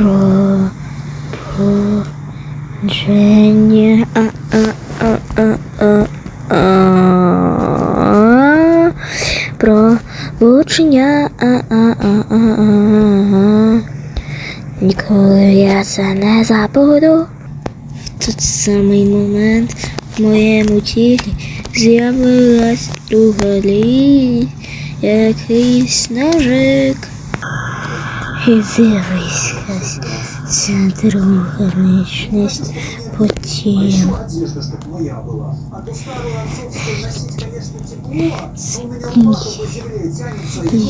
А, а. Ніколи я це не забуду. В той самий момент в моєму тілі з'явилась лінія, якийсь ножик. І з'явилась ця друга личність потім.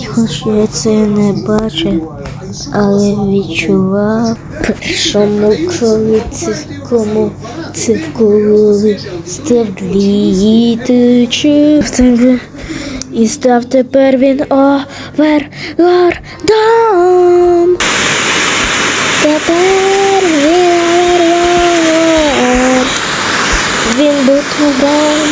хоч я це не бачив, але відчував першому кому цивкули став літичі в тебе. І став тепер він овергардом. Тепер він овергар. Він був тварем.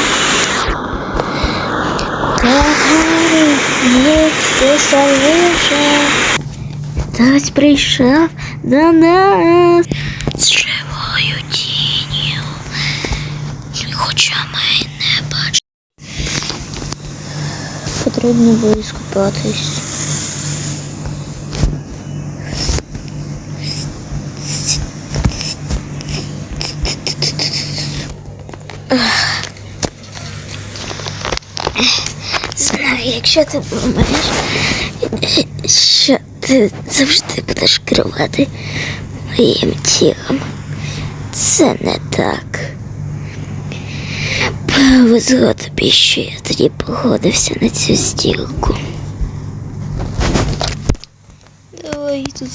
все соліше. Хтось прийшов до нас з живою тінню, хоча ми не бачимо. Потрібно було скупатись. Якщо ти думаєш, що ти завжди будеш керувати моїм тілом. Це не так. Повезло тобі, що я тоді погодився на цю стілку. Давай тут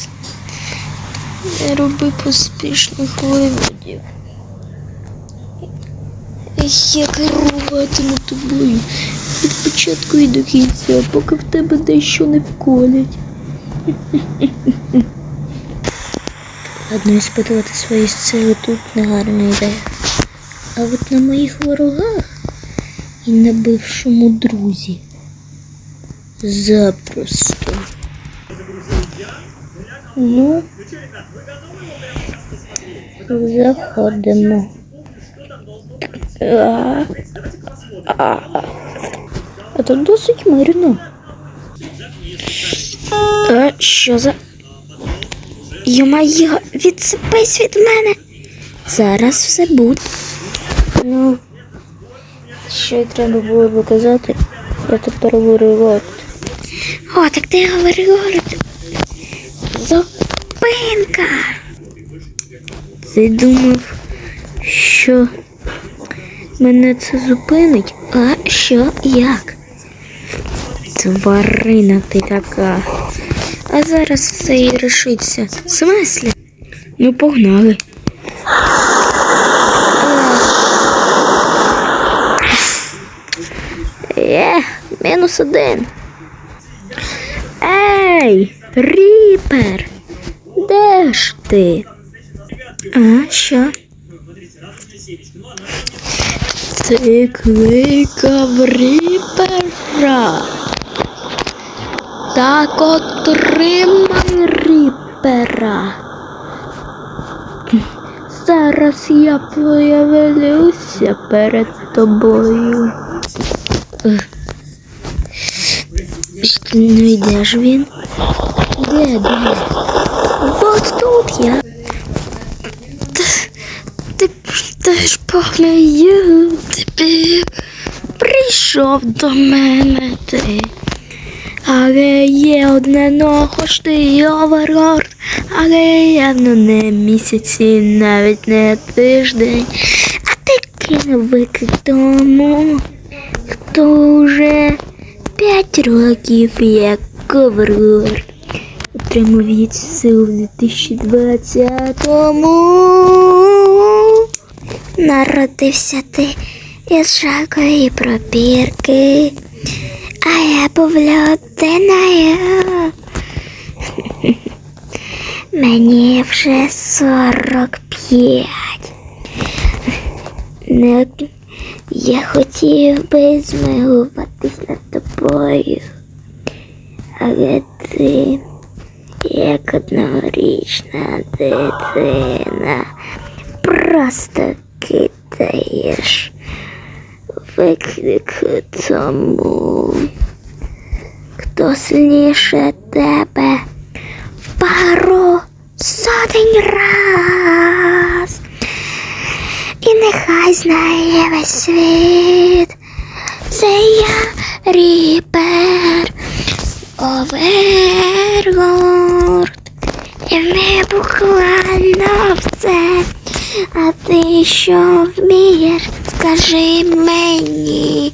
не роби поспішних виводів. Я керуватиму тобою від початку і до кінця, поки в тебе дещо не вколять. Ладно, іспитувати свої сили тут не гарна ідея. А от на моїх ворогах і на бившому друзі. Запросто. Ну, заходимо. А, тут досить мирно. А, що за. Йо-майо, відсипись від мене. Зараз все буде. Ну, що й треба було показати, я тепер говорю город. О, так ти город. Зупинка. Ти думав, що мене це зупинить? А що як? Тварина ти така. А зараз все і рішиться. В смислі? Ну, погнали. Є, мінус один. Ей, Ріпер! Де ж ти? А, що? Ти кликав Ріпера. Так отримай Ріпера. Зараз я появлюся перед тобою. Ну і де ж він? Де, де? Вот тут я. Та, ти теж погнаю тобі. Прийшов до мене ти. Але є одне ногу ж ти оверлорд, але явно не місяці, навіть не тиждень. А ти кинув виклик тому, хто вже п'ять років як оверлорд. Отримав від сил в 2020-му. Народився ти із жалкої пробірки. А я був людиною. Мені вже 45. Не, я хотів би змилуватись над тобою. Але ти як однорічна дитина. Просто кидаєш виклик тому, хто сильніше тебе пару сотень раз. І нехай знає весь світ. Це я ріпер Овергорд. І не буквально все. А ти що вмієш? Скажи мені,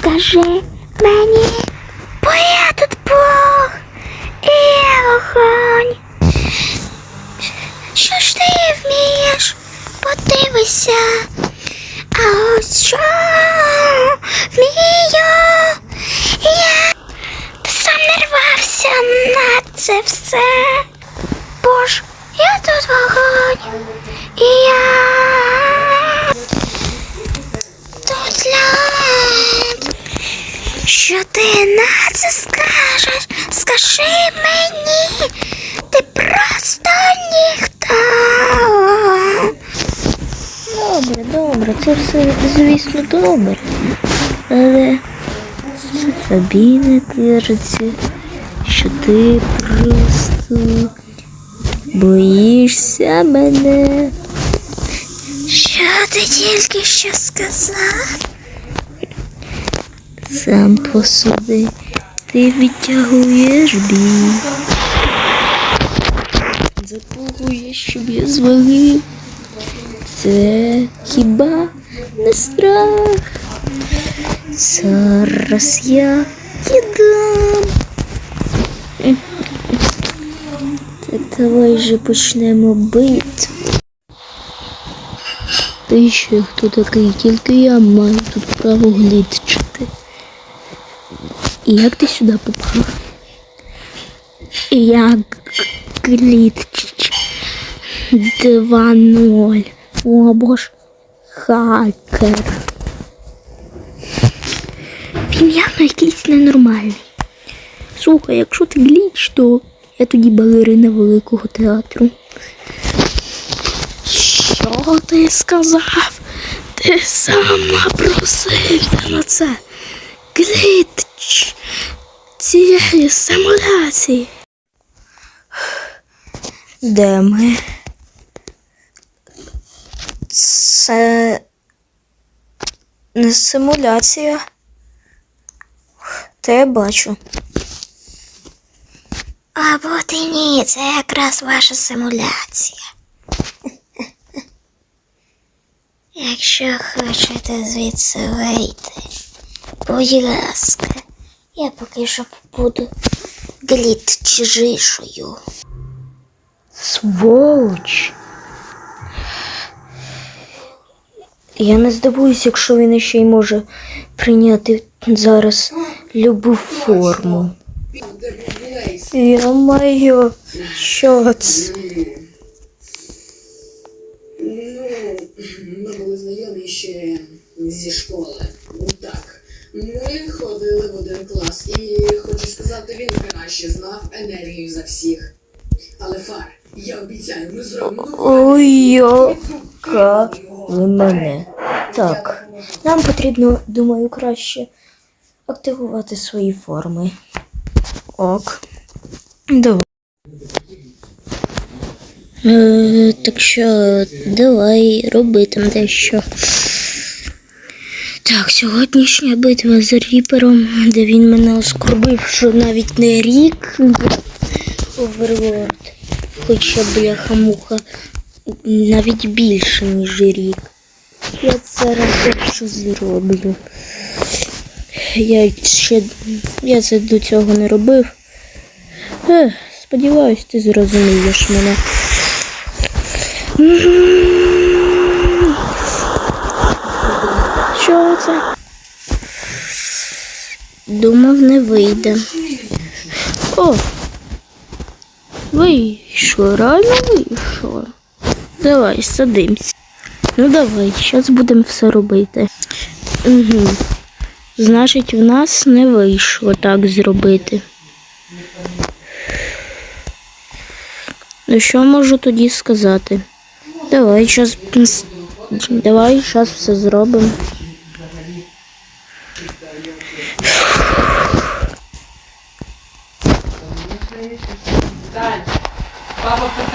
скажи мені, бо я тут Бог і вогонь. Що ж ти вмієш? Подивися. А ось що вмію я. Ти сам не рвався на це все. Бо ж я тут вогонь. Я тут. Що ти на це скажеш? Скажи мені, ти просто ніхто. Добре, добре, це все, звісно, добре. Але тобі не кажеться, що ти просто боїшся мене. Ти тільки що сказав? Сам посуди, ти відтягуєш бій. Запугуєш, щоб я звалив. Це хіба не страх? Зараз я їдам. Давай же почнемо бити. Ти ще хто такий? Тільки я маю тут право глідчити. І як ти сюди попав? Я глідч. 2-0. О, боже, хакер. Він явно якийсь ненормальний. Слухай, якщо ти гліч, то я тоді балерина великого театру. Що ти сказав? Ти сама просився на це. Гліч цієї симуляції. Де ми? Це не симуляція. Та я бачу. Або ти ні, це якраз ваша симуляція. Якщо хочете звідси вийти, будь ласка, я поки що буду глітчижишою. Сволоч. Я не здивуюсь, якщо він ще й може прийняти зараз любу форму. Йо-моє, що це? Зі школи. Так. Ми ходили в один клас, і хочу сказати, він краще знав енергію за всіх. Але фар, я обіцяю, ми зробимо. Ой, яка ви мене. Так, нам потрібно, думаю, краще активувати свої форми. Ок. Давай. Е, так що давай роби там дещо. Так, сьогоднішня битва з Ріпером, де він мене оскорбив, що навіть не рік Overlord. Хоча бляха-муха навіть більше, ніж рік. Я зараз дещо зроблю. Я ще я це до цього не робив. Ех, сподіваюсь, ти зрозумієш мене. Думав, не вийде. О! Вийшло, реально вийшло. Давай, садимось. Ну давай, зараз будемо все робити. Угу. Значить, в нас не вийшло так зробити. Ну що можу тоді сказати? Давай щас. Давай щас все зробимо.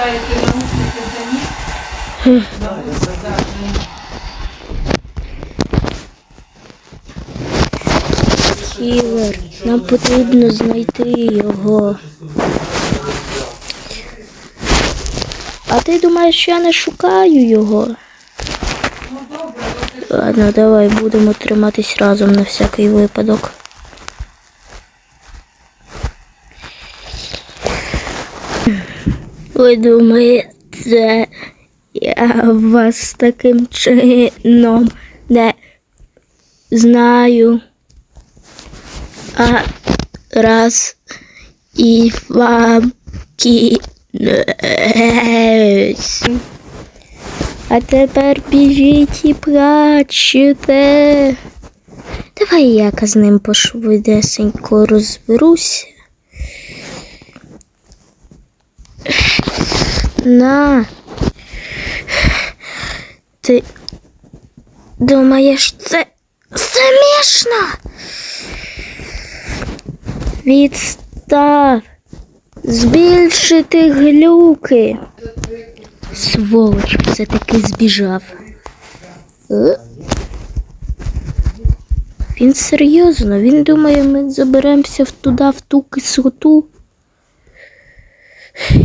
Папа питає, ти наушники? Ігор, нам потрібно знайти його. А ти думаєш, що я не шукаю його? Ладно, давай будемо триматись разом на всякий випадок. Ви думаєте, я вас таким чином не знаю. А раз і вам кінець. А тепер біжіть і плачете. Давай я з ним пошвидесенько розберуся. На. Ти думаєш, це смішно? Відстав. Збільшити глюки. Сволоч, все-таки збіжав. Е? Він серйозно, він думає, ми заберемося туди, в ту кислоту.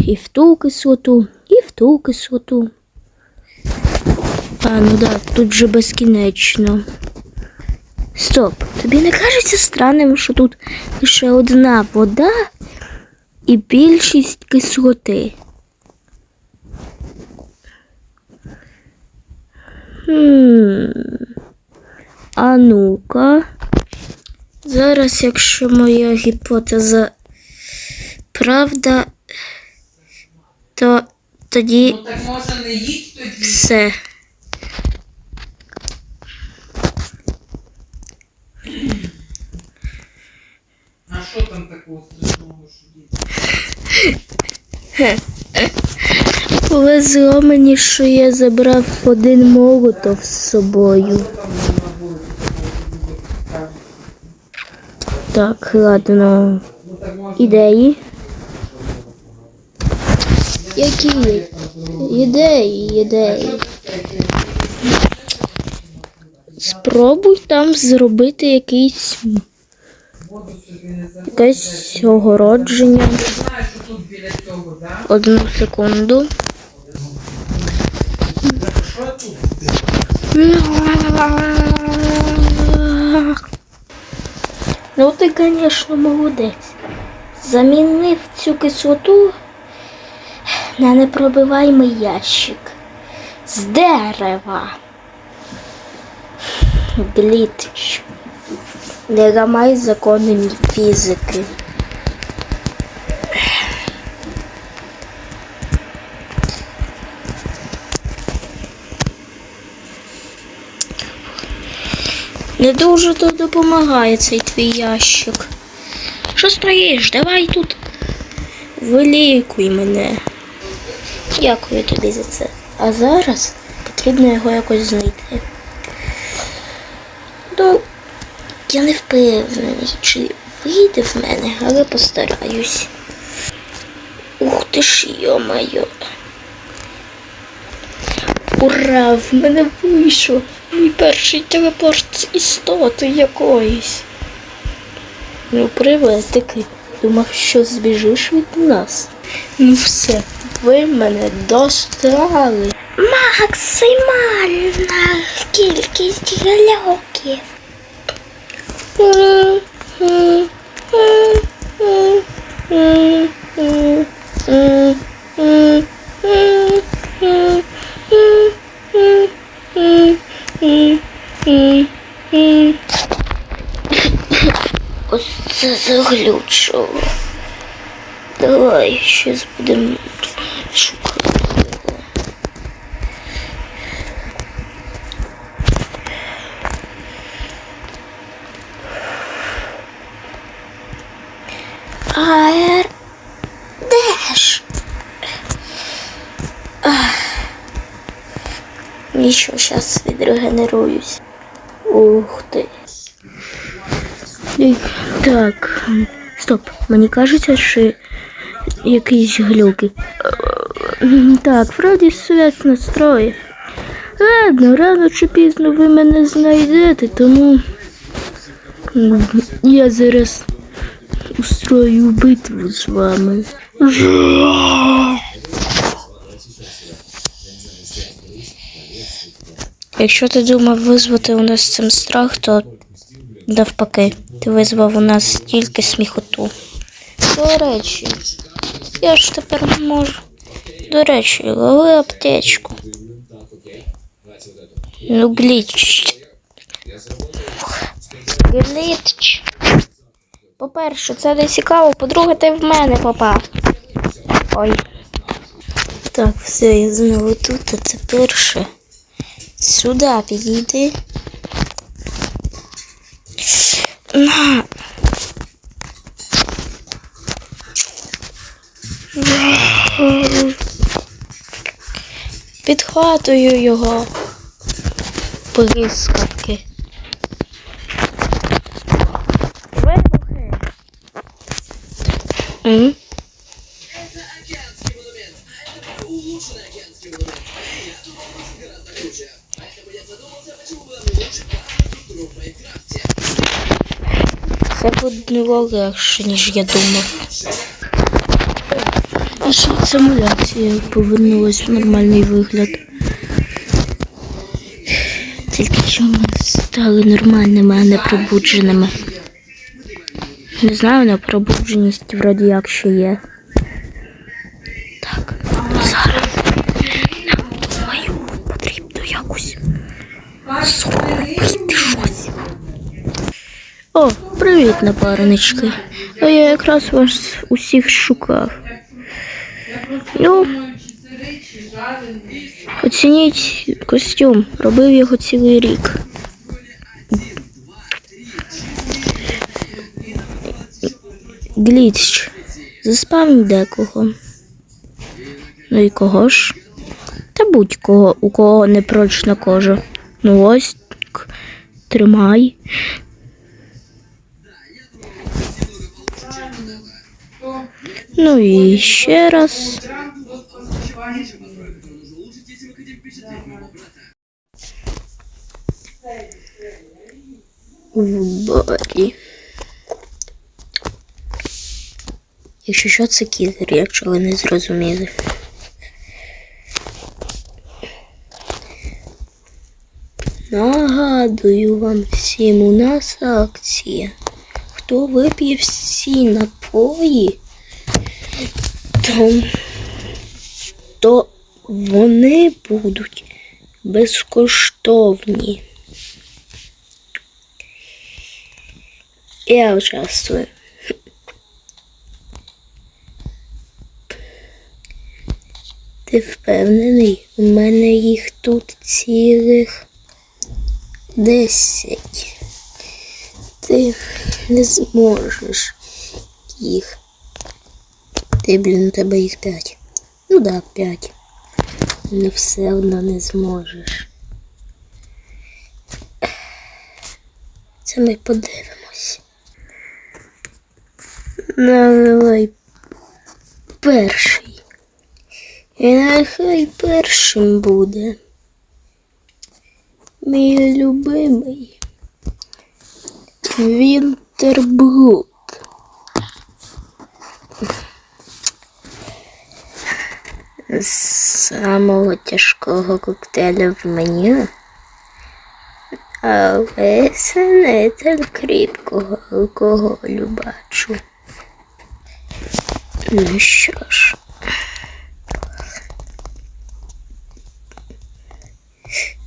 І в ту кислоту, і в ту кислоту. А, ну да, тут же безкінечно. Стоп, тобі не кажеться странним, що тут лише одна вода і більшість кислоти. А ну-ка. Зараз, якщо моя гіпотеза правда, то тоді Ну так може не їдь тоді. все. А що там такого страшного, що діти? Повезло мені, що я забрав один молотов з собою. Так, ладно. Ну. Ідеї. Які? Ідеї, ідеї. Спробуй там зробити якийсь якесь огородження. Одну секунду. Ну ти, звісно, молодець. Замінив цю кислоту на непробиваємий ящик з дерева. Глітич. Не ламай закони фізики. Не дуже то допомагає цей твій ящик. Що стоїш? Давай тут вилікуй мене. Дякую тобі за це. А зараз потрібно його якось знайти. Ну, я не впевнений, чи вийде в мене, але постараюсь. Ух ти ж, йо-моє. Ура! В мене вийшов мій перший телепорт з істоти якоїсь. Ну, приветики. Думав, що збіжиш від нас. Ну все, ви мене достали. Максимальна кількість гальоків. Ось це заглючило. Давай щось будемо ящик. Аер Деш. Нічого, зараз відрегенеруюсь. Ух ти. Так, стоп, мені кажеться, що якийсь глюки. Так, вроді свят настрої. Ладно, рано чи пізно ви мене знайдете, тому я зараз устрою битву з вами. Якщо ти думав визвати у нас цим страх, то навпаки, ти визвав у нас тільки сміхоту. До речі, я ж тепер можу. До речі, лови аптечку. Ну, гліч. Гліч. По-перше, це не цікаво, по-друге, ти в мене попав. Ой. Так, все, я знову тут, а тепер ще. Сюди підійди. На. Підхватую його. Блискавки. Вибухи. М? Це буде легше, ніж я думав. Ще симуляція повернулась в нормальний вигляд. Тільки чому ми стали нормальними, а не пробудженими. Не знаю, на пробудженість вроді як ще є. Так, зараз нам мою потрібно якось зробити щось. О, привіт, напарнички. А я якраз вас усіх шукав. Ну, оцініть костюм. Робив його цілий рік. Гліч. Заспавнь декого. Ну і кого ж? Та будь-кого, у кого непрочна кожа. Ну ось, тримай. Ну і ще раз. В барі. Якщо що, це кілер, якщо ви не зрозуміли. Нагадую вам всім, у нас акція. Хто вип'є всі напої, то, то вони будуть безкоштовні. Я участвую. Ти впевнений? У мене їх тут цілих десять. Ти не зможеш їх. Ти, блін, у тебе їх п'ять. Ну да, п'ять. Але все одно не зможеш. Це ми подивимось. Наливай перший. І нехай першим буде. Мій любимий. Вінтерблуд. Самого тяжкого коктейля в меню. Але це не так кріпкого алкоголю бачу. Ну що ж.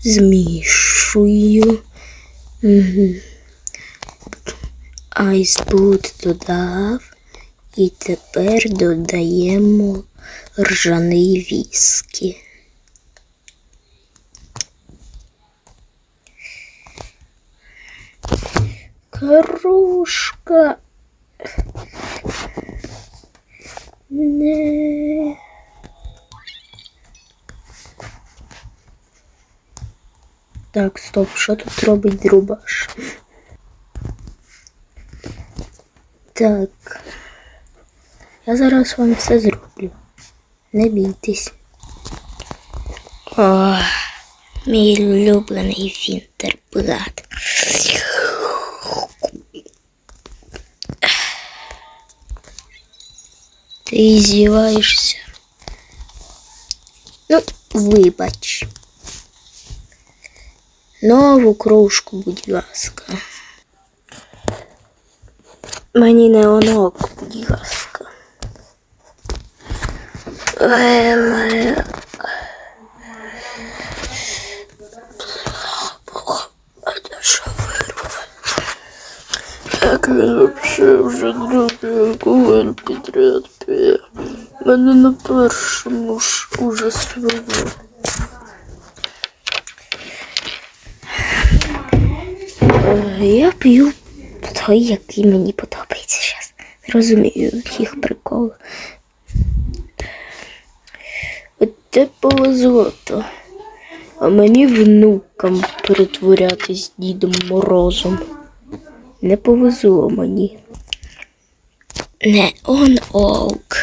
Змішую. Угу. Айсбут додав. І тепер додаємо ржаний віскі. Кружка. Не. Так, стоп, що тут робить дробаш? Так. Я зараз вам все зроблю. Не бійтесь. О, мій улюблений фінтерблат. Ти зіваєшся. Ну, вибач. Нову кружку, будь ласка. Мені не онок, будь ласка. Як він вообще вже другий алкоголь підряд п'є. Мене на першому ж уже. Е, Я п'ю той, який мені подобається зараз. Розумію їх прикол. От те повезло то. А мені внукам перетворятись Дідом Морозом. Не повезло мені. Не он ок.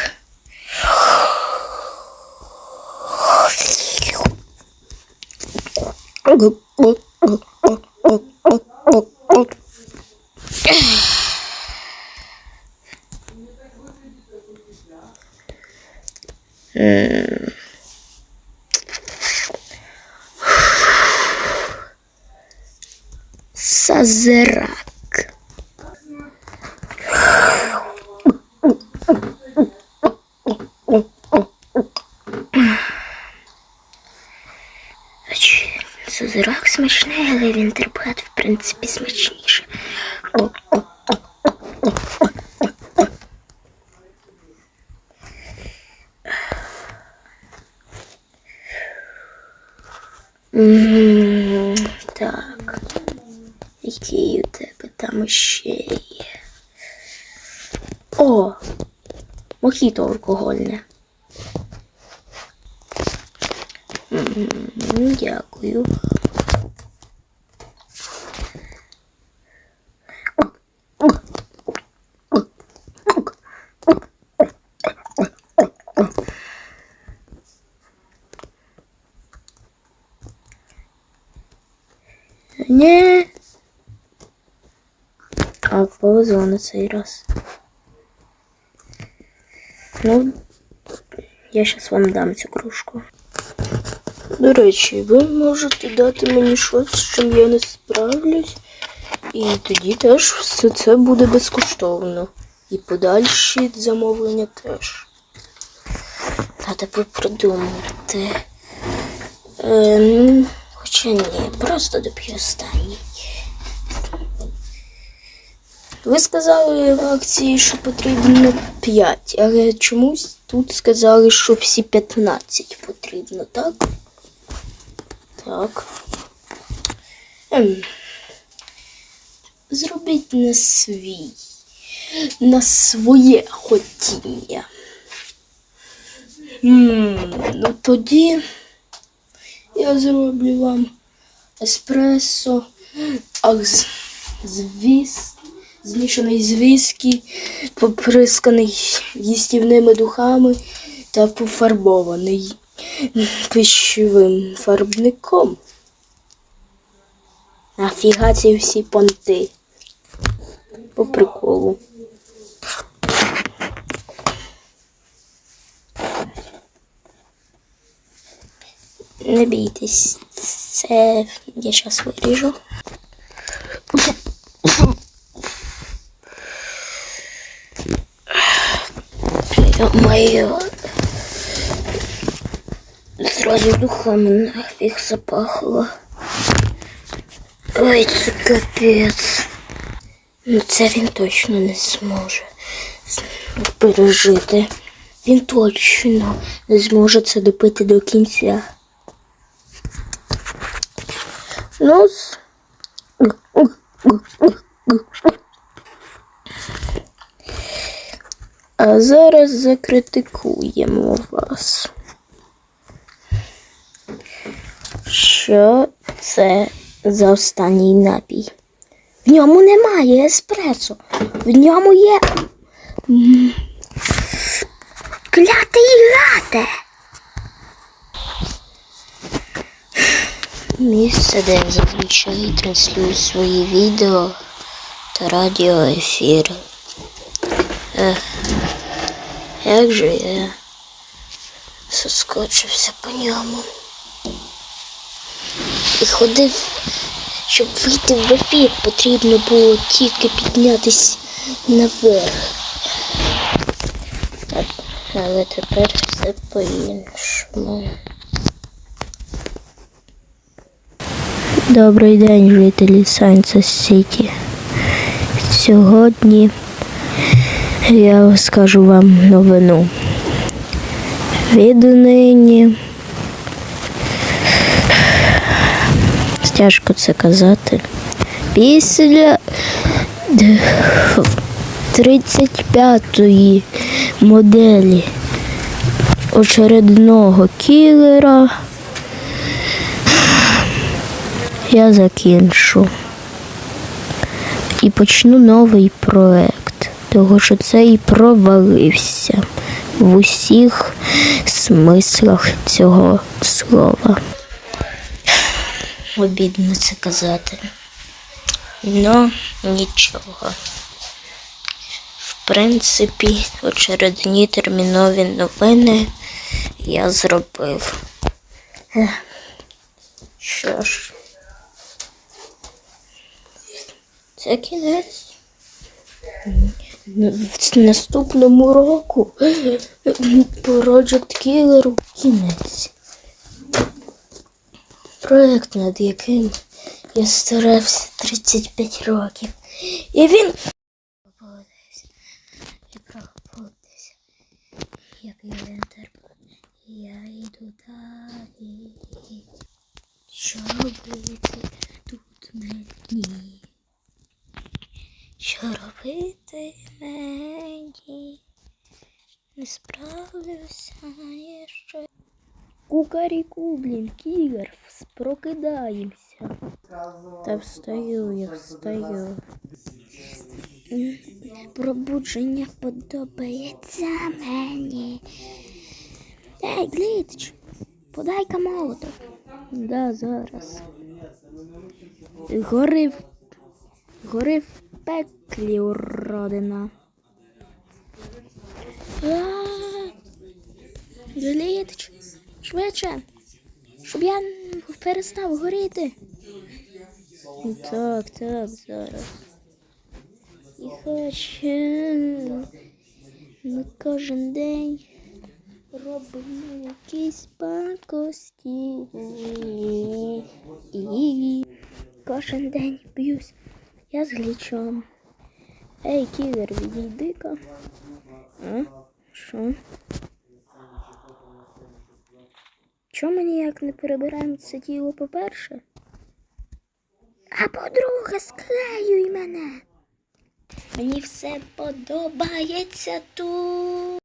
Сазерак. Чи Сазерак смачний, але він тербат, в принципі, смачніше. М, Так. Який у тебе там ще є? О! Мохіто алкогольне. М, Дякую. Ні. А повезло на цей раз. Ну, я зараз вам дам цю кружку. До речі, ви можете дати мені щось, з чим я не справлюсь, і тоді теж все це буде безкоштовно. І подальші замовлення теж. Треба би придумати. Ем, хоча ні, просто доп'ю останній. Ви сказали в акції, що потрібно 5, але чомусь тут сказали, що всі 15 потрібно, так? Так. Ем. Зробіть на свій, на своє хотіння. Ну тоді я зроблю вам еспресо, а з, з віс- змішаний з віскі, поприсканий їстівними духами та пофарбований пищовим фарбником. Нафіга ці всі понти. По приколу. Не бійтесь, це я зараз виріжу. Ё-моё. Сразу духами нафіг запахло. Ой, це капець. Ну це він точно не зможе пережити. Він точно не зможе це допити до кінця. Ну, а зараз закритикуємо вас. Що це за останній напій. В ньому немає еспресо. В ньому є. і гате. Місце, де я зазвичай транслюю свої відео та радіоефіри. Ех, як же я соскочився по ньому. І ходив, щоб вийти в ефір, потрібно було тільки піднятися наверх. Але тепер все по-іншому. Добрий день, жителі Сайнса Сіті. Сьогодні я скажу вам новину. Віднині. Тяжко це казати. Після 35-ї моделі очередного кілера я закінчу і почну новий проект, того що цей провалився в усіх смислах цього слова. Обідно це казати. Ну, нічого. В принципі, очередні термінові новини я зробив. Що ж, це кінець. В наступному року Project Killer кінець. Проект, над яким я старався 35 років. І він провалився. І провалився. Як вентер. Я йду далі. Що робити тут мені? Що робити мені? Не справлюся я ще. Кукаріку, блін, кігер, прокидаємося. Та встаю, я встаю. Пробудження подобається мені. Ей, Гліч, подай-ка молоток. Да, зараз. Гори в... Пеклі, уродина. А, швидше, щоб я перестав горіти. Так, так, зараз. І хочу ми кожен день робимо якісь пакості. І кожен день б'юсь я з глічом. Ей, кілер, відійди-ка. А? Що? Чому ми ніяк не перебираємо це тіло по-перше? А по-друге, склеюй мене. Мені все подобається тут.